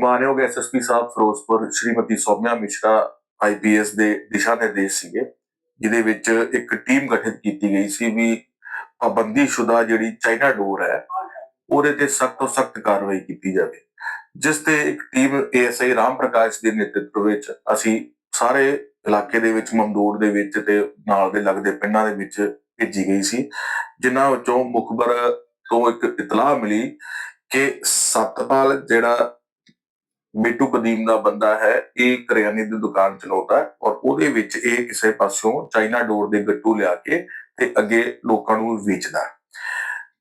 ਮਾਨਯੋਗ ਐਸਐਸਪੀ ਸਾਹਿਬ ਫਿਰੋਜ਼ਪੁਰ ਸ਼੍ਰੀਮਤੀ ਸੌਮਿਆ ਮਿਸ਼ਰਾ ਆਈਪੀਐਸ ਦੇ ਦਿਸ਼ਾ ਨਿਰਦੇਸ਼ ਸੀਗੇ, ਜਿਹਦੇ ਵਿੱਚ ਇੱਕ ਟੀਮ ਗਠਿਤ ਕੀਤੀ ਗਈ ਸੀ ਵੀ ਪਾਬੰਦੀਸ਼ੁਦਾ ਜਿਹੜੀ ਚਾਈਨਾ ਡੋਰ ਹੈ, ਉਹਦੇ ਤੇ ਸਖਤ ਤੋਂ ਸਖਤ ਕਾਰਵਾਈ ਕੀਤੀ ਜਾਵੇ। ਜਿਸ ਤੇ ਇੱਕ ਟੀਮ ਏਐਸਆਈ ਰਾਮ ਪ੍ਰਕਾਸ਼ ਦੇ ਨੇਤਰਤਵ ਵਿੱਚ ਅਸੀਂ ਸਾਰੇ ਇਲਾਕੇ ਦੇ ਵਿੱਚ ਮਮਦੂੜ ਦੇ ਵਿੱਚ ਤੇ ਨਾਲ ਦੇ ਲੱਗਦੇ ਪਿੰਡਾਂ ਦੇ ਵਿੱਚ ਭੇਜੀ ਗਈ ਸੀ, ਜਿਨ੍ਹਾਂ ਵਿੱਚੋਂ ਮੁਖਬਰ ਤੋਂ ਇੱਕ ਇਤਲਾਹ ਮਿਲੀ ਕਿ ਸਤਪਾਲ ਜਿਹੜਾ ਬੇਟੂ ਕਦੀਮ ਦਾ ਬੰਦਾ ਹੈ, ਇਹ ਕਰਿਆਨੇ ਦੀ ਦੁਕਾਨ ਚਲਾਉਂਦਾ ਔਰ ਉਹਦੇ ਵਿੱਚ ਇਹ ਕਿਸੇ ਪਾਸੋਂ ਚਾਈਨਾ ਡੋਰ ਦੇ ਗੱਟੂ ਲਿਆ ਕੇ ਤੇ ਅੱਗੇ ਲੋਕਾਂ ਨੂੰ ਵੇਚਦਾ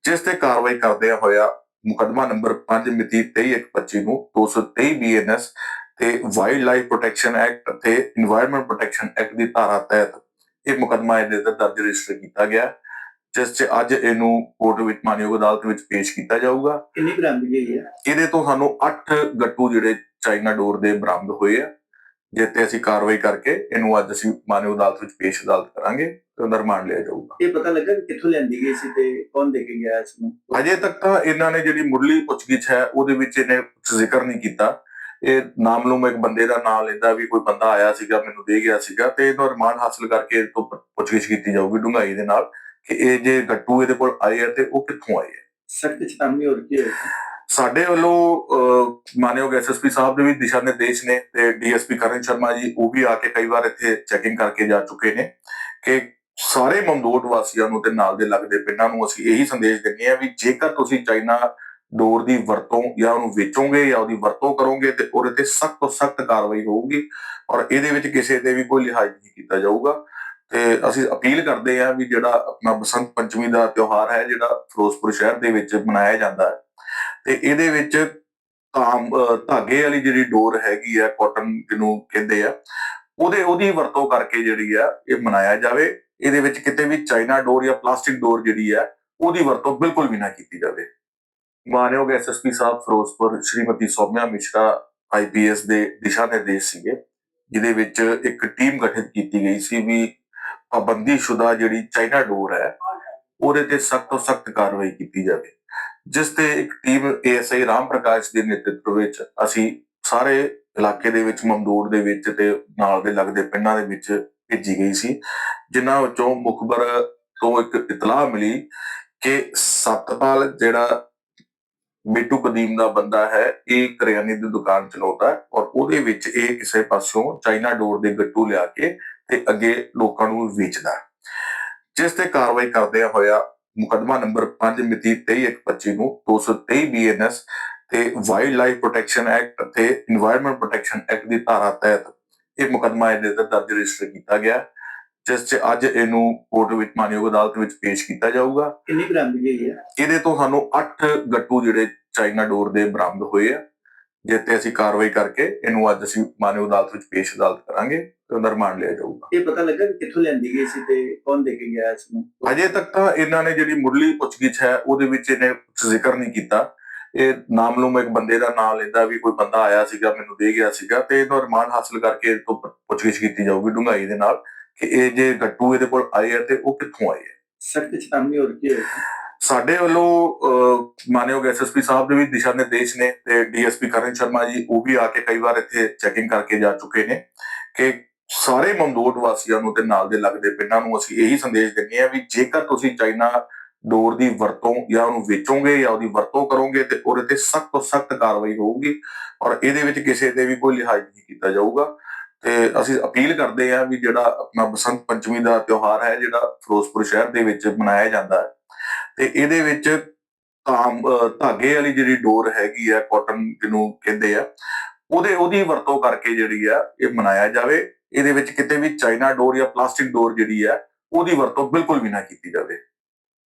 ਜਿਸ ਤੇ ਕਾਰਵਾਈ ਕਰਦੇ ਹੋਇਆ ਮੁਕਦਮਾ ਨੰਬਰ 5 ਮਿਤੀ 23/25 ਨੂੰ 223 ਬੀਐਨਐਸ ਤੇ ਵਾਈਲਡ ਲਾਈਫ ਪ੍ਰੋਟੈਕਸ਼ਨ ਐਕਟ ਤੇ এনवायरमेंट ਪ੍ਰੋਟੈਕਸ਼ਨ ਐਕਟ ਦੀ ਧਾਰਾ ਤਹਿਤ ਇਹ ਮੁਕਦਮਾ ਇਹਦੇ ਦਰਜ ਰਜਿਸਟਰ ਕੀਤਾ ਗਿਆ ਜਿਸ 'ਚ ਅੱਜ ਇਹਨੂੰ ਕੋਰਟ ਵਿੱਚ ਮਾਨਯੋਗ ਅਦਾਲਤ ਵਿੱਚ ਪੇਸ਼ ਕੀਤਾ ਜਾਊਗਾ। ਕਿੰਨੀ ਬਰਾਮਦਗੀ ਹੋਈ ਹੈ? ਇਹਦੇ ਤੋਂ ਸਾਨੂੰ 8 ਗੱਟੂ ਜਿਹੜੇ ਚਾਈਨਾ ਡੋਰ ਦੇ ਬਰਾਮਦ ਹੋਏ ਆ ਜਿਸ ਤੇ ਅਸੀਂ ਕਾਰਵਾਈ ਕਰਕੇ ਇਹਨੂੰ ਅੱਜ ਅਸੀਂ ਮਾਨਯੋਗ ਅਦਾਲਤ ਵਿੱਚ ਪੇਸ਼ ਅਦਾਲਤ ਕਰਾਂਗੇ ਤੇ ਉਹਦਾ ਰਿਮਾਂਡ ਲਿਆ ਜਾਊਗਾ। ਇਹ ਪਤਾ ਲੱਗਾ ਕਿ ਕਿੱਥੋਂ ਲਿਆਂਦੀ ਗਈ ਸੀ ਤੇ ਕੌਣ ਦੇ ਕੇ ਗਿਆ ਇਸ ਨੂੰ? ਅਜੇ ਤੱਕ ਤਾਂ ਇਹਨਾਂ ਨੇ ਜਿਹੜੀ ਮੁੱਢਲੀ ਪੁੱਛਗਿੱਛ ਹੈ ਉਹਦੇ ਵਿੱਚ ਇਹਨੇ ਜ਼ਿਕਰ ਨਹੀਂ ਕੀਤਾ। ਇਹ ਨਾਮਲੂਮ ਇੱਕ ਬੰਦੇ ਦਾ ਨਾਮ ਲੈਂਦਾ ਵੀ ਕੋਈ ਬੰਦਾ ਆਇਆ ਸੀਗਾ ਮੈਨੂੰ ਦੇ ਗਿਆ ਸੀਗਾ ਤੇ ਇਹਦਾ ਰਿਮਾਂਡ ਹਾਸਲ ਕਰਕੇ ਇਹ ਤੋਂ ਪੁੱਛਗਿੱਛ ਕੀਤੀ ਜਾਊਗੀ ਡੂੰਘਾਈ ਦੇ ਨਾਲ। ਕਿ ਇਹ ਜੇ ਗੱਟੂ ਇਹਦੇ ਕੋਲ ਆਏ ਆ ਤੇ ਉਹ ਕਿੱਥੋਂ ਆਏ ਆ? ਸਖਤ ਚੇਤਾਵਨੀ ਹੋਰ ਕੀ ਹੋਈ ਸਾਡੇ ਵੱਲੋਂ ਮਾਨਯੋਗ ਐਸਐਸਪੀ ਸਾਹਿਬ ਦੇ ਵੀ ਦਿਸ਼ਾ ਨਿਰਦੇਸ਼ ਨੇ ਤੇ ਡੀਐਸਪੀ ਕਰਨ ਸ਼ਰਮਾ ਜੀ ਉਹ ਵੀ ਆ ਕੇ ਕਈ ਵਾਰ ਇੱਥੇ ਚੈਕਿੰਗ ਕਰਕੇ ਜਾ ਚੁੱਕੇ ਨੇ ਕਿ ਸਾਰੇ ਮਮਦੋਟ ਵਾਸੀਆਂ ਨੂੰ ਤੇ ਨਾਲ ਦੇ ਲੱਗਦੇ ਪਿੰਡਾਂ ਨੂੰ ਅਸੀਂ ਇਹੀ ਸੰਦੇਸ਼ ਦਿੰਦੇ ਆ ਵੀ ਜੇਕਰ ਤੁਸੀਂ ਚਾਈਨਾ ਡੋਰ ਦੀ ਵਰਤੋਂ ਜਾਂ ਉਹਨੂੰ ਵੇਚੋਗੇ ਜਾਂ ਉਹਦੀ ਵਰਤੋਂ ਕਰੋਗੇ ਤੇ ਉਹਦੇ ਤੇ ਸਖਤ ਤੋਂ ਸਖਤ ਕਾਰਵਾਈ ਹੋਊਗੀ ਔਰ ਇਹਦੇ ਵਿੱਚ ਕਿਸੇ ਤੇ ਵੀ ਕੋਈ ਲਿਹਾਜ਼ ਨਹੀਂ ਕੀਤਾ ਜਾਊਗਾ। ਤੇ ਅਸੀਂ ਅਪੀਲ ਕਰਦੇ ਆ ਵੀ ਜਿਹੜਾ ਆਪਣਾ ਬਸੰਤ ਪੰਚਮੀ ਦਾ ਤਿਉਹਾਰ ਹੈ, ਜਿਹੜਾ ਫਿਰੋਜ਼ਪੁਰ ਸ਼ਹਿਰ ਦੇ ਵਿੱਚ ਮਨਾਇਆ ਜਾਂਦਾ ਹੈ, ਤੇ ਇਹਦੇ ਵਿੱਚ ਧਾਮ ਧਾਗੇ ਵਾਲੀ ਜਿਹੜੀ ਡੋਰ ਹੈਗੀ ਆ ਕਾਟਨ ਜਿਹਨੂੰ ਕਹਿੰਦੇ ਆ, ਉਹਦੇ, ਉਹਦੀ ਵਰਤੋਂ ਕਰਕੇ ਜਿਹੜੀ ਆ ਇਹ ਮਨਾਇਆ ਜਾਵੇ। ਇਹਦੇ ਵਿੱਚ ਕਿਤੇ ਵੀ ਚਾਈਨਾ ਡੋਰ ਜਾਂ ਪਲਾਸਟਿਕ ਡੋਰ ਜਿਹੜੀ ਆ ਉਹਦੀ ਵਰਤੋਂ ਬਿਲਕੁਲ ਵੀ ਨਾ ਕੀਤੀ ਜਾਵੇ। ਮਾਨਯੋਗ ਐਸਐਸਪੀ ਸਾਹਿਬ ਫਿਰੋਜ਼ਪੁਰ ਸ਼੍ਰੀਮਤੀ ਸੌਮਿਆ ਮਿਸ਼ਰਾ ਆਈਪੀਐਸ ਦੇ ਦਿਸ਼ਾ ਨਿਰਦੇਸ਼ ਸੀਗੇ, ਜਿਹਦੇ ਵਿੱਚ ਇੱਕ ਟੀਮ ਗਠਿਤ ਕੀਤੀ ਗਈ ਸੀ ਵੀ ਪਾਬੰਦੀਸ਼ੁਦਾ ਜਿਹੜੀ ਚਾਈਨਾ ਡੋਰ ਹੈ, ਉਹਦੇ ਤੇ ਸਖਤ ਤੋਂ ਸਖਤ ਕਾਰਵਾਈ ਕੀਤੀ ਜਾਵੇ। ਜਿਸ ਤੇ ਇੱਕ ਟੀਮ ਏਐਸਆਈ ਰਾਮ ਪ੍ਰਕਾਸ਼ ਦੇ ਨੇਤਰਤਵ ਵਿੱਚ ਅਸੀਂ ਸਾਰੇ ਇਲਾਕੇ ਦੇ ਵਿੱਚ ਮਮਦੂੜ ਦੇ ਵਿੱਚ ਤੇ ਨਾਲ ਦੇ ਲੱਗਦੇ ਪਿੰਡਾਂ ਦੇ ਵਿੱਚ ਭੇਜੀ ਗਈ ਸੀ, ਜਿਨ੍ਹਾਂ ਵਿੱਚੋਂ ਮੁਖਬਰ ਤੋਂ ਇੱਕ ਇਤਲਾਹ ਮਿਲੀ ਕਿ ਸਤਪਾਲ ਜਿਹੜਾ ਬਿੱਟੂ ਕਦੀਮ ਦਾ ਬੰਦਾ ਹੈ, ਇਹ ਕਰਿਆਨੇ ਦੀ ਦੁਕਾਨ ਚਲਾਉਂਦਾ ਹੈ ਔਰ ਉਹਦੇ ਵਿੱਚ ਇਹ ਕਿਸੇ ਪਾਸਿਓਂ ਚਾਈਨਾ ਡੋਰ ਦੇ ਗੱਟੂ ਲਿਆ ਕੇ ਤੇ ਅੱਗੇ ਲੋਕਾਂ ਨੂੰ ਵੇਚਦਾ ਜਿਸ ਤੇ ਕਾਰਵਾਈ ਕਰਦੇ ਹੋਇਆ ਮੁਕਦਮਾ ਨੰਬਰ 5 ਮਿਤੀ 23/25 ਨੂੰ 223 ਬੀਐਨਐਸ ਤੇ ਵਾਈਲਡ ਲਾਈਫ ਪ੍ਰੋਟੈਕਸ਼ਨ ਐਕਟ ਤੇ এনवायरमेंट ਪ੍ਰੋਟੈਕਸ਼ਨ ਐਕਟ ਦੀ ਧਾਰਾ ਤਹਿਤ ਇਹ ਮੁਕਦਮਾ ਇਹਦੇ ਤੇ ਦਰਜ ਰਜਿਸਟਰ ਕੀਤਾ ਗਿਆ ਜਿਸ 'ਚ ਅੱਜ ਇਹਨੂੰ ਕੋਰਟ ਵਿੱਚ ਮਾਨਯੋਗ ਅਦਾਲਤ ਵਿੱਚ ਪੇਸ਼ ਕੀਤਾ ਜਾਊਗਾ। ਕਿੰਨੀ ਬਰਾਮਦ ਹੋਈ ਹੈ? ਇਹਦੇ ਤੋਂ ਸਾਨੂੰ 8 ਗੱਟੂ ਜਿਹੜੇ ਚਾਈਨਾ ਡੋਰ ਦੇ ਬਰਾਮਦ ਹੋਏ ਆ। ਜਿਸ ਤੇ ਅਸੀਂ ਕਾਰਵਾਈ ਕਰਕੇ ਇਹਨੂੰ ਅੱਜ ਅਸੀਂ ਮਾਨਯੋਗ ਅਦਾਲਤ ਵਿੱਚ ਪੇਸ਼ ਅਦਾਲਤ ਕਰਾਂਗੇ ਤੇ ਉਹਦਾ ਰਿਮਾਂਡ ਲਿਆ ਜਾਊਗਾ। ਇਹ ਪਤਾ ਲੱਗਾ ਕਿ ਕਿੱਥੋਂ ਲਿਆਂਦੀ ਗਈ ਸੀ ਤੇ ਕੌਣ ਦੇ ਕੇ ਗਿਆ ਇਸ ਨੂੰ? ਅਜੇ ਤੱਕ ਤਾਂ ਇਹਨਾਂ ਨੇ ਜਿਹੜੀ ਮੁੱਢਲੀ ਪੁੱਛਗਿੱਛ ਹੈ ਉਹਦੇ ਵਿੱਚ ਇਹਨੇ ਜ਼ਿਕਰ ਨਹੀਂ ਕੀਤਾ। ਇਹ ਨਾਮਲੂਮ ਇੱਕ ਬੰਦੇ ਦਾ ਨਾਮ ਲੈਂਦਾ ਵੀ ਕੋਈ ਬੰਦਾ ਆਇਆ ਸੀਗਾ ਮੈਨੂੰ ਦੇ ਗਿਆ ਸੀਗਾ ਤੇ ਇਹਦਾ ਰਿਮਾਂਡ ਹਾਸਲ ਕਰਕੇ ਇਹ ਤੋਂ ਪੁੱਛਗਿੱਛ ਕੀਤੀ ਜਾਊਗੀ ਡੂੰਘਾਈ ਦੇ ਨਾਲ ਕਿ ਇਹ ਜੇ ਗੱਟੂ ਇਹਦੇ ਕੋਲ ਆਏ ਆ ਤੇ ਉਹ ਕਿੱਥੋਂ ਆਏ ਆ। ਸਖਤ ਚੇਤਾਵਨੀ ਹੋਰ ਕੀ ਹੋਈ ਸਾਡੇ ਵੱਲੋਂ ਅਹ, ਮਾਨਯੋਗ ਐਸਐਸਪੀ ਸਾਹਿਬ ਦੇ ਵੀ ਦਿਸ਼ਾ ਨਿਰਦੇਸ਼ ਨੇ ਤੇ ਡੀਐਸਪੀ ਕਰਨ ਸ਼ਰਮਾ ਜੀ ਉਹ ਵੀ ਆ ਕੇ ਕਈ ਵਾਰ ਇੱਥੇ ਚੈਕਿੰਗ ਕਰਕੇ ਜਾ ਚੁੱਕੇ ਨੇ ਕਿ ਸਾਰੇ ਮਮਦੋਟ ਵਾਸੀਆਂ ਨੂੰ ਤੇ ਨਾਲ ਦੇ ਲੱਗਦੇ ਪਿੰਡਾਂ ਨੂੰ ਅਸੀਂ ਇਹੀ ਸੰਦੇਸ਼ ਦਿੰਦੇ ਆ ਵੀ ਜੇਕਰ ਤੁਸੀਂ ਚਾਈਨਾ ਡੋਰ ਦੀ ਵਰਤੋਂ ਜਾਂ ਉਹਨੂੰ ਵੇਚੋਗੇ ਜਾਂ ਉਹਦੀ ਵਰਤੋਂ ਕਰੋਗੇ ਤੇ ਉਹਦੇ ਤੇ ਸਖਤ ਤੋਂ ਸਖਤ ਕਾਰਵਾਈ ਹੋਊਗੀ ਔਰ ਇਹਦੇ ਵਿੱਚ ਕਿਸੇ ਤੇ ਵੀ ਕੋਈ ਲਿਹਾਜ਼ ਨਹੀਂ ਕੀਤਾ ਜਾਊਗਾ। ਤੇ ਅਸੀਂ ਅਪੀਲ ਕਰਦੇ ਆ ਵੀ ਜਿਹੜਾ ਆਪਣਾ ਬਸੰਤ ਪੰਚਮੀ ਦਾ ਤਿਉਹਾਰ ਹੈ ਜਿਹੜਾ ਫਿਰੋਜ਼ਪੁਰ ਸ਼ਹਿਰ ਦੇ ਵਿੱਚ ਮਨਾਇਆ ਜਾਂਦਾ ਹੈ ਤੇ ਇਹਦੇ ਵਿੱਚ ਧਾਮ ਧਾਗੇ ਵਾਲੀ ਜਿਹੜੀ ਡੋਰ ਹੈਗੀ ਆ ਕਾਟਨ ਜਿਹਨੂੰ ਕਹਿੰਦੇ ਆ, ਉਹਦੇ, ਉਹਦੀ ਵਰਤੋਂ ਕਰਕੇ ਜਿਹੜੀ ਆ ਇਹ ਮਨਾਇਆ ਜਾਵੇ। ਇਹਦੇ ਵਿੱਚ ਕਿਤੇ ਵੀ ਚਾਈਨਾ ਡੋਰ ਜਾਂ ਪਲਾਸਟਿਕ ਡੋਰ ਜਿਹੜੀ ਆ, ਉਹਦੀ ਵਰਤੋਂ ਬਿਲਕੁਲ ਵੀ ਨਾ ਕੀਤੀ ਜਾਵੇ।